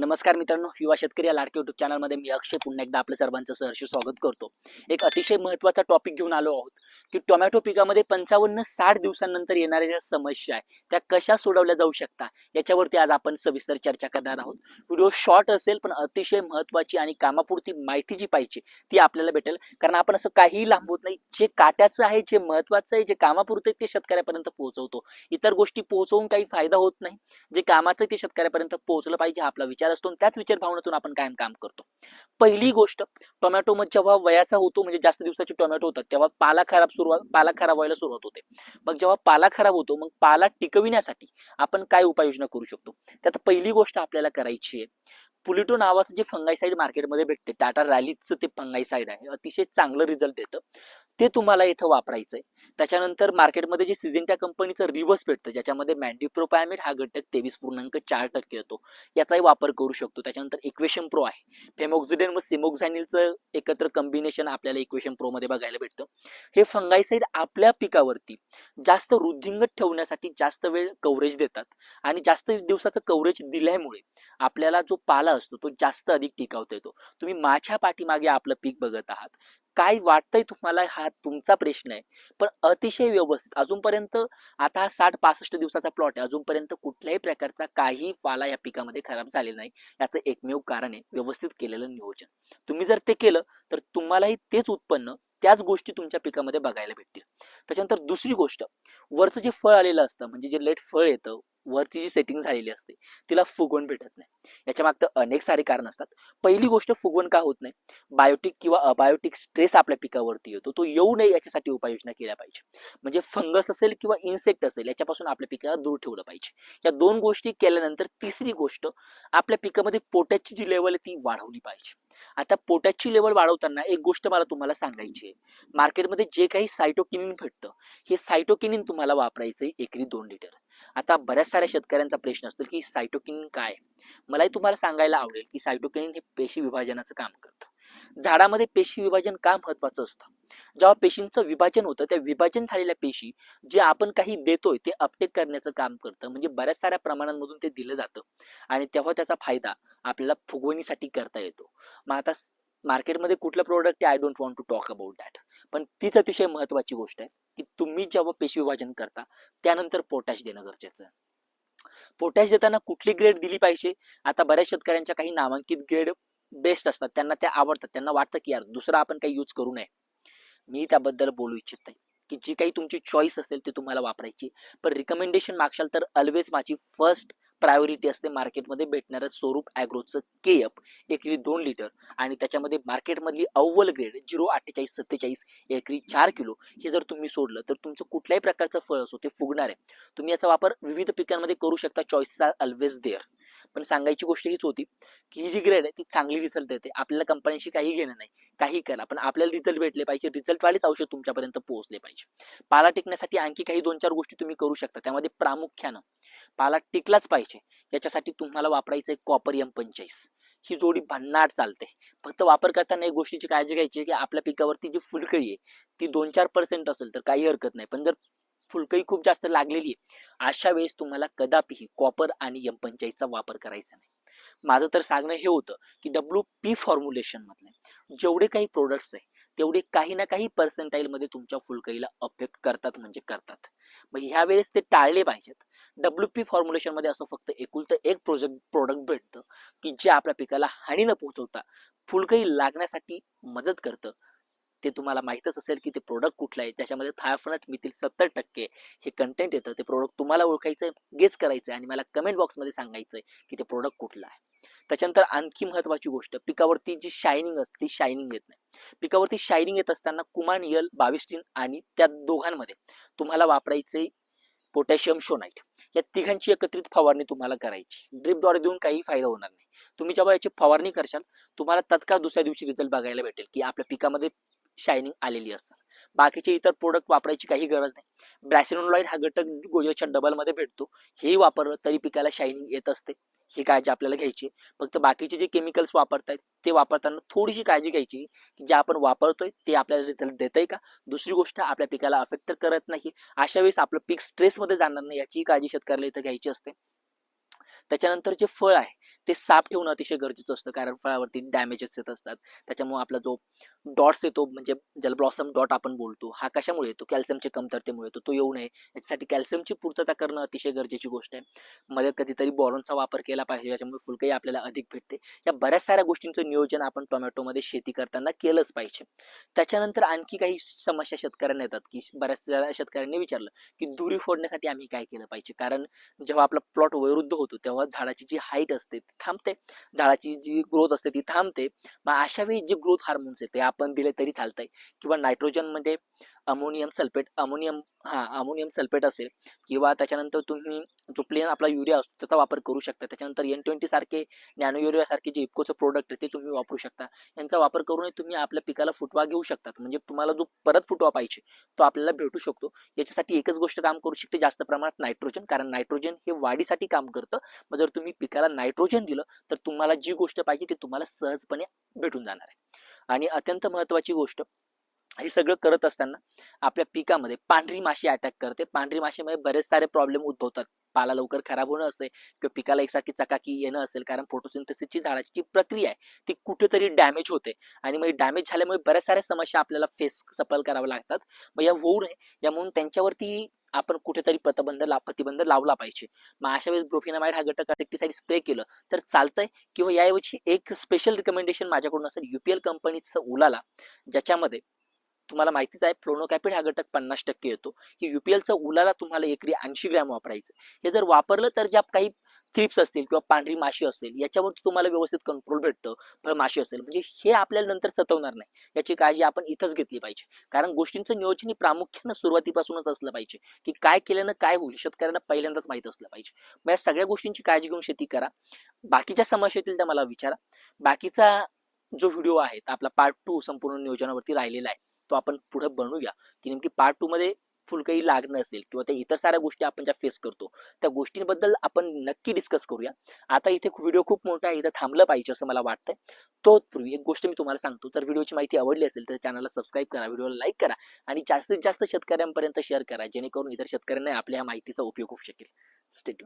नमस्कार मित्रांनो युवा शेतकरी या लाडके युट्यूब चॅनलमध्ये मी अक्षय पुन्हा एकदा आपलं सर्वांचं सहर्ष स्वागत करतो. एक अतिशय महत्त्वाचा टॉपिक घेऊन आलो आहोत की टोमॅटो पिकामध्ये पंचावन्न साठ दिवसांनंतर येणाऱ्या ज्या समस्या आहे त्या कशा सोडवल्या जाऊ शकतात याच्यावरती आज आपण सविस्तर चर्चा करणार आहोत. व्हिडिओ शॉर्ट असेल पण अतिशय महत्त्वाची आणि कामापुरती माहिती जी पाहिजे ती आपल्याला भेटेल. कारण आपण असं काहीही लांबवत नाही जे काट्याचं आहे जे महत्त्वाचं आहे जे कामापुरतं आहे ते शेतकऱ्यापर्यंत पोहोचवतो. इतर गोष्टी पोहोचवून काही फायदा होत नाही. जे कामाचं ते शेतकऱ्यापर्यंत पोहोचलं पाहिजे आपला विचार असतो त्याच विचार भावनेतून आपण कायम काम करतो. पहिली गोष्ट टोमॅटो मध्ये जेव्हा वयाचा होतो म्हणजे जास्त दिवसाचे टोमॅटो होतात तेव्हा पाला खराब सुरुवात पाला खराब व्हायला सुरुवात होते. मग जेव्हा पाला खराब होतो मग पाला टिकविण्यासाठी आपण काय उपाययोजना करू शकतो? त्यात पहिली गोष्ट आपल्याला करायची आहे पुलिटो नावाचं जे फंगाईसाईड मार्केटमध्ये भेटते टाटा रॅलीचं ते फंगाईसाईड आहे अतिशय चांगलं रिझल्ट देतं. ते तुम्हाला इथं वापरायचं आहे त्याच्यानंतर मार्केटमध्ये जे सिझिंट्या कंपनीचं रिव्हर्स भेटतं ज्याच्यामध्ये मॅन्डिप्रोपॅमिड हा घटक तेवीस पूर्णांक चार टक्के येतो. याचाही वापर करू शकतो. त्याच्यानंतर इक्वेशन प्रो आहे. फेमोक्झिडेन व सिमोक्झॅनिलचं एकत्र कॉम्बिनेशन आपल्याला इक्वेशन प्रो मध्ये बघायला भेटतं. हे फंगाईसाईड आपल्या पिकावरती जास्त वृद्धिंगत ठेवण्यासाठी जास्त वेळ कव्हरेज देतात आणि जास्त दिवसाचं कव्हरेज दिल्यामुळे आपल्याला जो पाला असतो तो जास्त अधिक टिकावता येतो. तुम्ही माझ्या पाठीमागे आपलं पीक बघत आहात. काय वाटतंय तुम्हाला हा तुमचा प्रश्न आहे? पण अतिशय व्यवस्थित. अजूनपर्यंत आता हा साठ पासष्ट दिवसाचा प्लॉट आहे. अजूनपर्यंत कुठल्याही प्रकारचा काही पाला या पिकामध्ये खराब झालेला नाही. याचं एकमेव कारण आहे व्यवस्थित केलेलं नियोजन. तुम्ही जर ते केलं तर तुम्हालाही तेच उत्पन्न त्याच गोष्टी तुमच्या पिकामध्ये बघायला भेटतील. त्याच्यानंतर दुसरी गोष्ट. वरचं जे फळ आलेलं असतं म्हणजे जे लेट फळ येतं वरची जी सेटिंग झालेली असते तिला फुगवण भेटत नाही. याच्या मागतं अनेक सारे कारण असतात. पहिली गोष्ट फुगवण का होत नाही? बायोटिक किंवा अबायोटिक स्ट्रेस आपल्या पिकावरती येतो. तो येऊ नये याच्यासाठी उपाययोजना केल्या पाहिजे. म्हणजे फंगस असेल किंवा इन्सेक्ट असेल याच्यापासून आपल्या पिकाला दूर ठेवलं पाहिजे. या दोन गोष्टी केल्यानंतर तिसरी गोष्ट आपल्या पिकामध्ये पोटॅची जी लेवल आहे ती वाढवली पाहिजे. आता पोटॅची लेवल वाढवताना एक गोष्ट मला तुम्हाला सांगायची आहे. मार्केटमध्ये जे काही सायटोकिनिन भेटतं हे सायटोकिनिन तुम्हाला वापरायचं आहे एकरी दोन लिटर आता बऱ्याच साऱ्या शेतकऱ्यांचा प्रश्न असतो की सायटोकिनिन काय? मलाही तुम्हाला सांगायला आवडेल की सायटोकिनिन हे पेशी विभाजनाचं काम करतं. झाडामध्ये पेशी विभाजन का महत्वाचं असतं? जेव्हा पेशींचं विभाजन होतं त्या विभाजन झालेल्या पेशी जे आपण काही देतोय ते अपटेक करण्याचं काम करतं. म्हणजे बऱ्याच साऱ्या प्रमाणांमधून ते दिलं जातं. आणि तेव्हा त्याचा फायदा आपल्याला फुगवणीसाठी करता येतो. मग आता मार्केटमध्ये कुठलं प्रोडक्ट आहे? I don't want to talk about that पण तीच अतिशय महत्वाची गोष्ट आहे. की तुम्ही जेव्हा पेशी विभाजन करता त्यानंतर पोटॅश देणं गरजेचं आहे. पोटॅश देताना कुठली ग्रेड दिली पाहिजे? आता बऱ्याच शेतकऱ्यांच्या काही नामांकित ग्रेड बेस्ट असतात. त्यांना त्या आवडतात. त्यांना वाटतं की यार दुसरा आपण काही यूज करू नये. मी त्याबद्दल बोलू इच्छित नाही. की जी काही तुमची चॉईस असेल ते तुम्हाला वापरायची पण रिकमेंडेशन मागशाल तर ऑलवेज माझी फर्स्ट प्रायोरिटी असते मार्केटमध्ये भेटणारं स्वरूप ॲग्रोचं के एफ एकरी दोन लिटर. आणि त्याच्यामध्ये मार्केटमधली अव्वल ग्रेड झिरो अठ्ठेचाळीस सत्तेचाळीस एकरी चार किलो हे जर तुम्ही सोडलं तर तुमचं कुठल्याही प्रकारचं फळ असो ते फुगणार आहे. तुम्ही याचा वापर विविध पिकांमध्ये करू शकता. चॉईस आर ऑलवेज देअर पण सांगायची गोष्ट हीच होती की ही जी ग्रेड आहे ती चांगली रिझल्ट देते. आपल्याला कंपनीशी काही घेणं नाही काही करा पण आपल्याला रिझल्ट भेटले पाहिजे. रिझल्टवालेच औषध तुमच्यापर्यंत पोहोचले पाहिजे. पाला टिकण्यासाठी आणखी काही दोन चार गोष्टी तुम्ही करू शकता. त्यामध्ये प्रामुख्यानं पाला टिकलाच पाहिजे. याच्यासाठी तुम्हाला वापरायचं आहे कॉपर एम पंचेचाळीस. ही जोडी भन्नाट चालते. फक्त वापर करताना एक गोष्टीची काळजी घ्यायची की आपल्या पिकावरती जी फुलकळी आहे ती दोन चार पर्सेंट असेल तर काही हरकत नाही. पण जर फुलकळी खूप जास्त लागलेली आहे. अशा वेळेस तुम्हाला कदापिही कॉपर आणि यम पंचायतचा वापर करायचा नाही. माझं तर सांगणं हे होतं की डब्ल्यू पी फॉर्म्युलेशन मधले जेवढे काही प्रोडक्ट्स आहे तेवढे काही ना काही पर्सेंटाईल मध्ये तुमच्या फुलकळीला अफेक्ट करतात म्हणजे करतात. मग ह्या वेळेस ते टाळले पाहिजेत. डब्ल्यू पी फॉर्म्युलेशनमध्ये असं फक्त एकुलतं एक प्रोजेक्ट प्रोडक्ट भेटतं की जे आपल्या पिकाला हानी न पोहोचवता फुलकळी लागण्यासाठी मदत करतं ते तुम्हाला माहीतच असेल की ते प्रोडक्ट कुठलं आहे. त्याच्यामध्ये थायफनट मिथिल सत्तर टक्के हे कंटेंट येतं. ते प्रोडक्ट तुम्हाला ओळखायचं आहे गेस करायचं आहे आणि मला कमेंट बॉक्समध्ये सांगायचं आहे की ते प्रोडक्ट कुठलं आहे. त्याच्यानंतर आणखी महत्वाची गोष्ट पिकावरती जी शायनिंग असते ती शायनिंग येत नाही. पिकावरती शायनिंग येत असताना कुमान यल बाविस्टीन आणि त्या दोघांमध्ये तुम्हाला वापरायचे पोटॅशियम शोनाईट या तिघांची एकत्रित फवारणी तुम्हाला करायची. ड्रिपद्वारे देऊन काही फायदा होणार नाही. तुम्ही जेव्हा याची फवारणी करशाल तुम्हाला तत्काळ दुसऱ्या दिवशी रिझल्ट बघायला भेटेल की आपल्या पिकामध्ये शायनिंग आलेली असतात. बाकीचे इतर प्रोडक्ट वापरायची काही गरज नाही. ब्रॅसिनोलॉइड हा घटक गोजोच्या डबलमध्ये भेटतो. हेही वापरलं तरी पिकाला शायनिंग येत असते. ही काळजी आपल्याला घ्यायची फक्त बाकीचे जे केमिकल्स वापरतायत ते वापरताना थोडीशी काळजी घ्यायची की जे आपण वापरतोय ते आपल्याला रिझल्ट देत आहे का? दुसरी गोष्ट आपल्या पिकाला अफेक्ट तर करत नाही. अशा वेळेस आपलं पीक स्ट्रेसमध्ये जाणार नाही याची काळजी शेतकऱ्याला इथं घ्यायची असते. त्याच्यानंतर जे फळ आहे ते साफ ठेवणं अतिशय गरजेचं असतं. कारण फळावरती डॅमेजेस येत असतात. त्याच्यामुळे आपला जो डॉट्स येतो म्हणजे ज्याला ब्लॉसम डॉट आपण बोलतो हा कशामुळे येतो? कॅल्शियमच्या कमतरतेमुळे येतो. तो येऊ नये. याच्यासाठी कॅल्शियमची पूर्तता करणं अतिशय गरजेची गोष्ट आहे. मध्ये कधीतरी बॉरॉनचा वापर केला पाहिजे याच्यामुळे फुलकही आपल्याला अधिक भेटते. या बऱ्याच साऱ्या गोष्टींचं नियोजन आपण टोमॅटोमध्ये शेती करताना केलंच पाहिजे. त्याच्यानंतर आणखी काही समस्या शेतकऱ्यांना येतात की बऱ्याच शेतकऱ्यांनी विचारलं की दुरी फोडण्यासाठी आम्ही काय केलं पाहिजे? कारण जेव्हा आपला प्लॉट वैरुद्ध होतो तेव्हा झाडाची जी हाईट असते थांबते. झाडाची जी ग्रोथ असते ती थांबते. मग अशा वेळी जे ग्रोथ हार्मोन्स आहेत ते आपण दिले तरी चालतंय. किंवा नायट्रोजनमध्ये अमोनियम सल्फेट अमोनियम हां अमोनियम सल्फेट असेल किंवा त्याच्यानंतर तुम्ही जो प्लेन आपला युरिया असतो त्याचा वापर करू शकता. त्याच्यानंतर एन ट्वेंटी सारखे नॅनो युरियासारखे जे इफकोचं प्रोडक्ट आहे ते तुम्ही वापरू शकता. यांचा वापर करूनही तुम्ही आपल्या पिकाला फुटवा घेऊ शकतात म्हणजे तुम्हाला जो परत फुटवा पाहिजे तो आपल्याला भेटू शकतो. याच्यासाठी एकच गोष्ट काम करू शकते जास्त प्रमाणात नायट्रोजन. कारण नायट्रोजन हे वाढीसाठी काम करतं. मग जर तुम्ही पिकाला नायट्रोजन दिलं तर तुम्हाला जी गोष्ट पाहिजे ती तुम्हाला सहजपणे भेटून जाणार आहे. आणि अत्यंत महत्वाची गोष्ट हे सगळं करत असताना आपल्या पिकामध्ये पांढरी माशी अटॅक करते. पांढरी माशीमध्ये बरेच सारे प्रॉब्लेम उद्भवतात. पाला लवकर खराब होणं असेल किंवा पिकाला एकसारखी चकाकी येणं असेल कारण फोटोसिंथेसिसची झाडाची जी प्रक्रिया आहे ती कुठेतरी डॅमेज होते. आणि मग डॅमेज झाल्यामुळे बऱ्याच साऱ्या समस्या आपल्याला फेस सफल कराव्या लागतात. मग या होऊ नये या म्हणून त्यांच्यावरती आपण कुठेतरी प्रतिबंध ला प्रतिबंध लावला पाहिजे. मग अशा वेळेस ब्रोफिनामाइड हा घटक इन्सेक्टिसाइड स्प्रे केलं तर चालतंय किंवा याऐवजी एक स्पेशल रिकमेंडेशन माझ्याकडून असेल. युपीएल कंपनीचं उलाला ज्याच्यामध्ये तुम्हाला माहितीच आहे फ्लोनोकॅपिड हा घटक पन्नास टक्के येतो. की युपीएलचा उलाला तुम्हाला एकरी ऐंशी ग्रॅम वापरायचं हे जर वापरलं तर ज्या काही थ्रिप्स असतील किंवा पांढरी माशी असेल याच्यावरती तुम्हाला व्यवस्थित कंट्रोल भेटतं फळमाशी असेल. म्हणजे हे आपल्याला नंतर सतवणार नाही. याची काळजी आपण इथंच घेतली पाहिजे. कारण गोष्टींचं नियोजन हे प्रामुख्यानं सुरुवातीपासूनच असलं पाहिजे की काय केल्यानं काय होईल शेतकऱ्यांना पहिल्यांदाच माहीत असलं पाहिजे. मग या सगळ्या गोष्टींची काळजी घेऊन शेती करा. बाकीच्या समस्या येतील त्या मला विचारा. बाकीचा जो व्हिडिओ आहे आपला पार्ट टू संपूर्ण नियोजनावरती राहिलेला आहे तो आपण पुढे बनवूया की नेमकी पार्ट टू मध्ये फुलकही लागणं असेल किंवा त्या इतर साऱ्या गोष्टी आपण ज्या फेस करतो त्या गोष्टींबद्दल आपण नक्की डिस्कस करूया. आता इथे व्हिडिओ खूप मोठा आहे इथं थांबलं पाहिजे असं मला वाटतंय. तोपूर्वी एक गोष्ट मी तुम्हाला सांगतो तर व्हिडिओची माहिती आवडली असेल तर चॅनलला सबस्क्राईब करा व्हिडिओला लाईक करा आणि जास्तीत जास्त शेतकऱ्यांपर्यंत शेअर करा जेणेकरून इतर शेतकऱ्यांना आपल्या या माहितीचा उपयोग होऊ शकेल. स्टेट